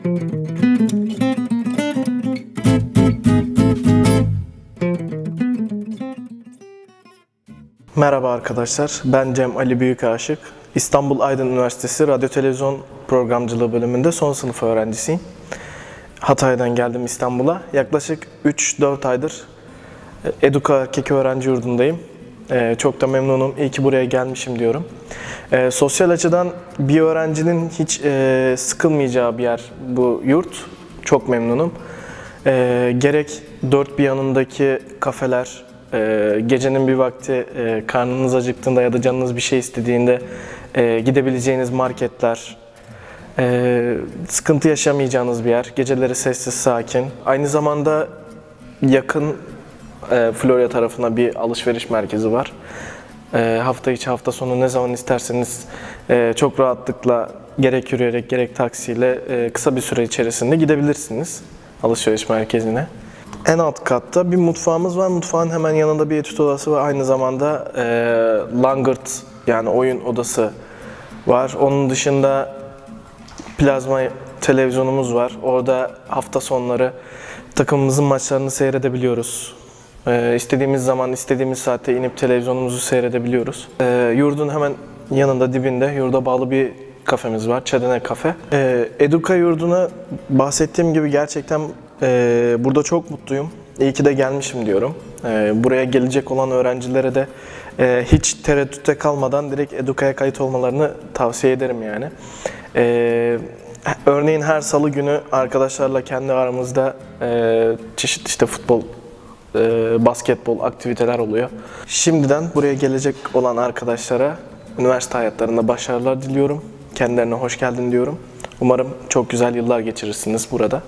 Merhaba arkadaşlar, ben Cem Ali Büyükaşık. İstanbul Aydın Üniversitesi Radyo Televizyon Programcılığı bölümünde son sınıf öğrencisiyim. Hatay'dan geldim İstanbul'a. Yaklaşık 3-4 aydır e, Eduka Keki Öğrenci Yurdu'ndayım. Ee, Çok da memnunum, iyi ki buraya gelmişim diyorum. Ee, Sosyal açıdan bir öğrencinin hiç e, sıkılmayacağı bir yer bu yurt. Çok memnunum. Ee, gerek dört bir yanındaki kafeler, e, gecenin bir vakti e, karnınız acıktığında ya da canınız bir şey istediğinde e, gidebileceğiniz marketler, e, sıkıntı yaşamayacağınız bir yer. Geceleri sessiz, sakin. Aynı zamanda yakın e, Florya tarafına bir alışveriş merkezi var. E, hafta içi, hafta sonu ne zaman isterseniz e, çok rahatlıkla gerek yürüyerek gerek taksiyle e, kısa bir süre içerisinde gidebilirsiniz alışveriş merkezine. En alt katta bir mutfağımız var. Mutfağın hemen yanında bir etüt odası var. Aynı zamanda e, langırt yani oyun odası var. Onun dışında plazma televizyonumuz var. Orada hafta sonları takımımızın maçlarını seyredebiliyoruz. Ee, istediğimiz zaman, istediğimiz saatte inip televizyonumuzu seyredebiliyoruz. Ee, yurdun hemen yanında, dibinde yurda bağlı bir kafemiz var. Çedene Kafe. Ee, Eduka yurduna bahsettiğim gibi gerçekten e, burada çok mutluyum. İyi ki de gelmişim diyorum. Ee, buraya gelecek olan öğrencilere de e, hiç tereddütte kalmadan direkt Eduka'ya kayıt olmalarını tavsiye ederim yani. Ee, örneğin her salı günü arkadaşlarla kendi aramızda e, çeşitli işte futbol, e, basketbol aktiviteler oluyor. Şimdiden buraya gelecek olan arkadaşlara üniversite hayatlarında başarılar diliyorum. Kendilerine hoş geldin diyorum. Umarım çok güzel yıllar geçirirsiniz burada.